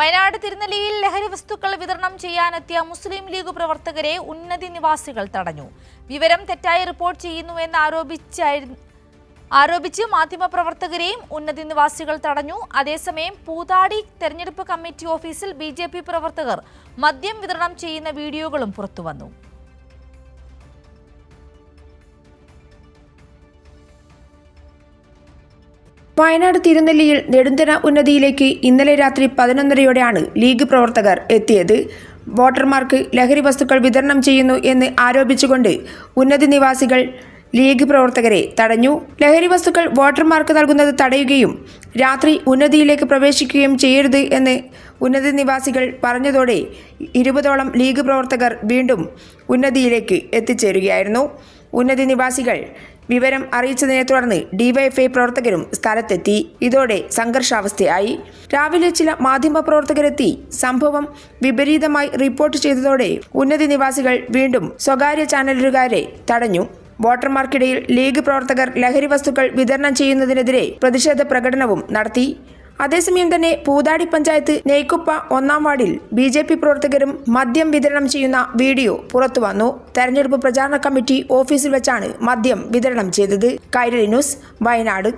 വയനാട് തിരുനെല്ലിയിൽ ലഹരി വസ്തുക്കൾ വിതരണം ചെയ്യാനെത്തിയ മുസ്ലിം ലീഗ് പ്രവർത്തകരെ ഉന്നതി നിവാസികൾ തടഞ്ഞു. വിവരം തെറ്റായി റിപ്പോർട്ട് ചെയ്യുന്നുവെന്ന് ആരോപിച്ചായിരുന്നു ആരോപിച്ച് മാധ്യമപ്രവർത്തകരെയും ഉന്നതി നിവാസികൾ തടഞ്ഞു. അതേസമയം പൂതാടി തെരഞ്ഞെടുപ്പ് കമ്മിറ്റി ഓഫീസിൽ ബി പ്രവർത്തകർ മദ്യം വിതരണം ചെയ്യുന്ന വീഡിയോകളും പുറത്തുവന്നു. വയനാട് തിരുനെല്ലിയിൽ നെടുന്തന ഉന്നതിയിലേക്ക് ഇന്നലെ രാത്രി പതിനൊന്നരയോടെയാണ് ലീഗ് പ്രവർത്തകർ എത്തിയത്. വോട്ടർമാർക്ക് ലഹരി വസ്തുക്കൾ വിതരണം ചെയ്യുന്നു എന്ന് ആരോപിച്ചുകൊണ്ട് ഉന്നതി നിവാസികൾ ലീഗ് പ്രവർത്തകരെ തടഞ്ഞു. ലഹരി വസ്തുക്കൾ വോട്ടർമാർക്ക് നൽകുന്നത് തടയുകയും രാത്രി ഉന്നതിയിലേക്ക് പ്രവേശിക്കുകയും ചെയ്യരുത് എന്ന് ഉന്നതി നിവാസികൾ പറഞ്ഞതോടെ ഇരുപതോളം ലീഗ് പ്രവർത്തകർ വീണ്ടും ഉന്നതിയിലേക്ക് എത്തിച്ചേരുകയായിരുന്നു. ഉന്നതി നിവാസികൾ വിവരം അറിയിച്ചതിനെ തുടർന്ന് ഡിവൈഎഫ്ഐ പ്രവർത്തകരും സ്ഥലത്തെത്തി. ഇതോടെ സംഘർഷാവസ്ഥയായി. രാവിലെ ചില മാധ്യമ പ്രവർത്തകരെത്തി സംഭവം വിപരീതമായി റിപ്പോർട്ട് ചെയ്തതോടെ ഉന്നതി നിവാസികൾ വീണ്ടും സ്വകാര്യ ചാനലുകാരെ തടഞ്ഞു. വോട്ടർമാർക്കിടയിൽ ലീഗ് പ്രവർത്തകർ ലഹരി വസ്തുക്കൾ വിതരണം ചെയ്യുന്നതിനെതിരെ പ്രതിഷേധ പ്രകടനവും നടത്തി. അതേസമയം തന്നെ പൂതാടി പഞ്ചായത്ത് നെയ്ക്കുപ്പ ഒന്നാം വാർഡിൽ ബി ജെ പി പ്രവർത്തകരും മദ്യം വിതരണം ചെയ്യുന്ന വീഡിയോ പുറത്തുവന്നു തെരഞ്ഞെടുപ്പ് പ്രചാരണ കമ്മിറ്റി ഓഫീസിൽ വെച്ചാണ് മദ്യം വിതരണം ചെയ്തത്. കൈരളി ന്യൂസ് വയനാട്.